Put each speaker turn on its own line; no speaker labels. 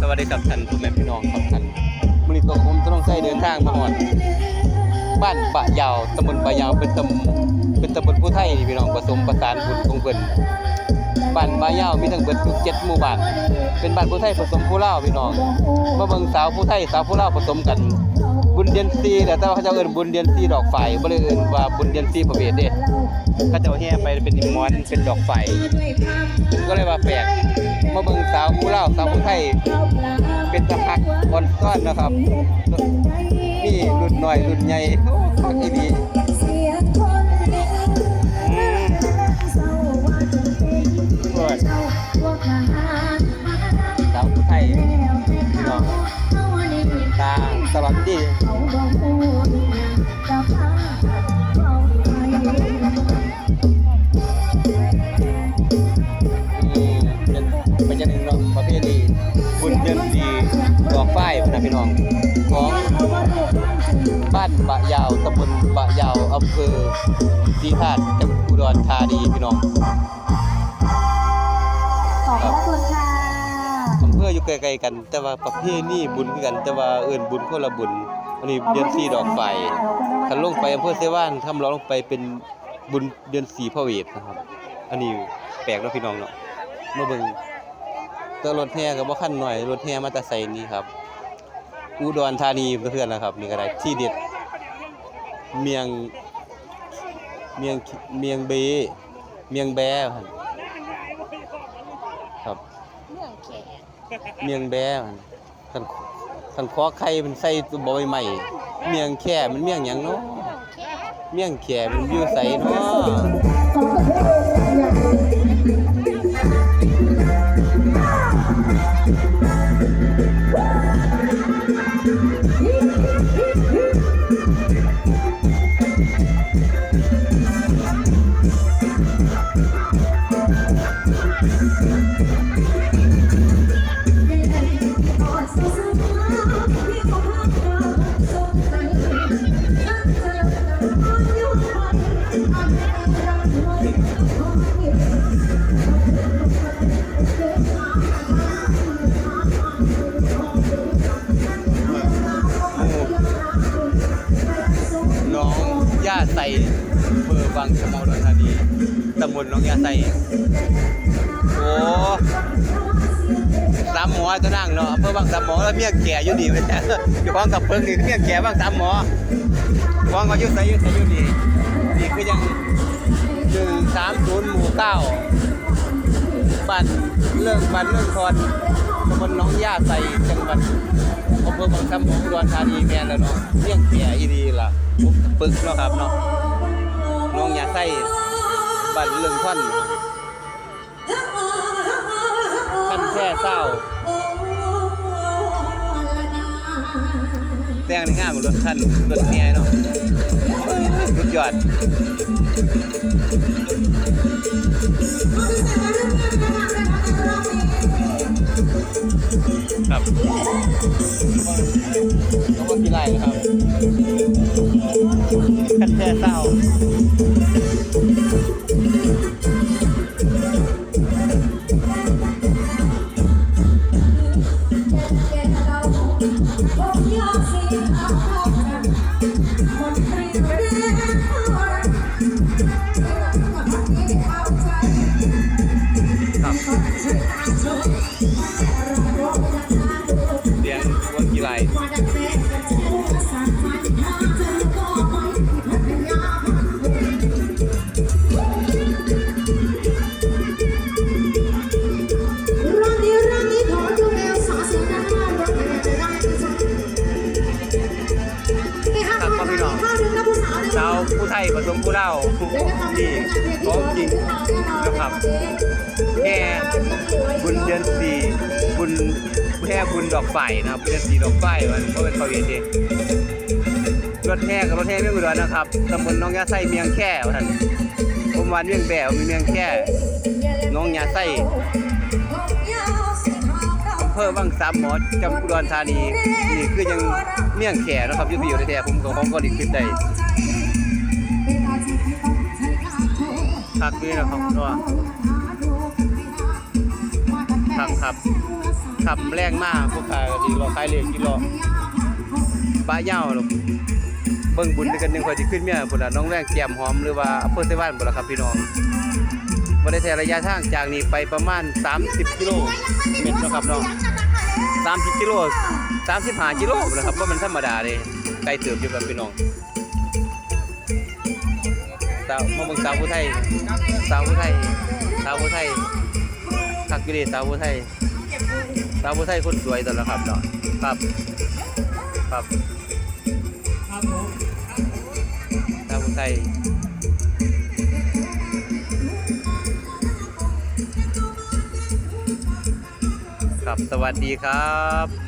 สวัสดีครับท่านผู้แม่พี่น้องครับท่านมื้อนี้ตัวผมต้องใช้เดินทางมาฮอดบ้านปะยาวตำบลปะยาวเป็นตำเป็นตำบลผู้ไทยพี่น้องผสมประสานบุญของเพิ่นบ้านปะยาวมีทั้งเบิดอยู่7หมู่บ้านเป็นบ้านผู้ไทยผสมผู้ลาวพี่น้องมาเบิ่งสาวผู้ไทยสาวผู้ลาวผสมกัน บุญเดือนซีแต่ว่าเขาเจะเอิ้นบุญเดือนซีดอกไฟบ่ได้เอิ้นว่าบุญเดือนซีประเวทเด้เขาเจ้าแห่ไปเป็นอิมอนเป็นดอกไฟก็เลยว่าแปลกมาเบิ่งสาวผู้เล่าวสาวผู้ไทยเป็นตะพักอ่อนซ้อนนะครับนี่รุ่นน้อยรุ่นใหญ่โอ้คักอีดี สลับดีเป็นเป็นหนึ่งประเภทนี้บุญเดือนดีดอกฝ้ายนะพี่น้อง ของบ้านปะยาวตำบลปะยาวอำเภอศรีธาตุจังหวัดอุดรธานีพี่น้อง
ขอบพระคุณค่ะ
อำเภออยู่ไกล้ๆกัน แต่ว่าประเพณีบุญคือกัน แต่ว่าเอิ้นบุญคนละบุญ อันนี้เดือนสี่ดอกไฟคันลงไปอำเภอเสว่านทำร้องลงไปเป็นบุญเดือนสี่พระเวทนะครับ อันนี้แปลกเนาะพี่น้องเนาะมาเบิ่งแต่รถแห่ก็บ่คันหน่อยรถแห่มาแต่ไสนี่ครับ อุดรธานีเพื่อนนะครับนี่ก็ได้ที่เด็ดเมียงเมียงเมียงเบเมียงแบครับครับ เมียงแบมันคันคันคอไข่มันใส่ตัวบ่ใหม่ เมียงแค่มันเมียงหยังเนาะเมียงแค่มันอยู่ไสเนาะ ย่าใสอำเภอบางสะเมออุดรธานีตำบลหน้องยาใสโอ้สามหมอตัวนั่งเนาะอำเภอบางสามหมอแล้วเมียแก่อยู่ดีเว้ยอยู่พ้องกับเพิ่งนี่เมียแก่บางสามหมอพ้องก็อยู่ไสอยู่ไสอยู่ดีนี่คือยัง130หมู่เก้า บ้านเรื่องบ้านเรื่องทอนตำบลหน้องย่าใสจังหวัดอำเภอบางคำของอุดรธานีแม่นแล้วเนาะเลี้ยงแก่อีดีล่ะปุ๊บปึกเนาะครับเนาะน้องยาไส้บ้านเรื่องท่อนท่านแค่เศร้าแต่งในงานบนรถคันรถเมียเนาะสุดยอด ครับน้องว่ากี่ไรนะครับคันแค่เศร้าครับ ชาวผู้ไทยผสมผู้เล่าวที่ของจริงนะครับแค่บุญเดือนสี่บุญ แค่บุญดอกไฟนะครับเดือนสีดอกไฟมันก็เป็นประเวทเองรถแห่กับรถแห่เมืองอุดรนะครับตำบลน้องยาไส้เมียงแค่ท่านผมวันเมียงแบวมีเมียงแค่น้องยาไส้อำเภอบางสามหมอจังหวัดอุดรธานีนี่คือยังเมียงแค่นะครับอยุติอยู่ในแท้ผมก็ของก็ดีขึ้นได้คักด้วยนะครับตัวครับครับ ขับแรงมากพวกขายก็สิรอขายเลขกินรอป้าเหย้าหรอกเบิ่งบุญด้วยกันหนึ่งคอยสิขึ้นเมียพุ่นน่ะน้องแรงแจ่มหอมหรือว่าอำเภอไต้หวันบ่ล่ะครับพี่น้องบ่ได้ใช้ระยะทางจากนี้ไปประมาณ 30 กิโลเมตรนาะครับเนาะ30 กิโล35กิโลนะครับบ่แมันธรรมดาเด้ไกลเติบอยู่ครับพี่น้องสาวมาเบิ่งสาวผู้ไทยสาวผู้ไทยสาวผู้ไทยคักอยู่เด้สาวผู้ไทยาวผู้ไทยคนสวยตอนละครับเนาะครับ ครับสาวผู้ไทยครับสวัสดีครับ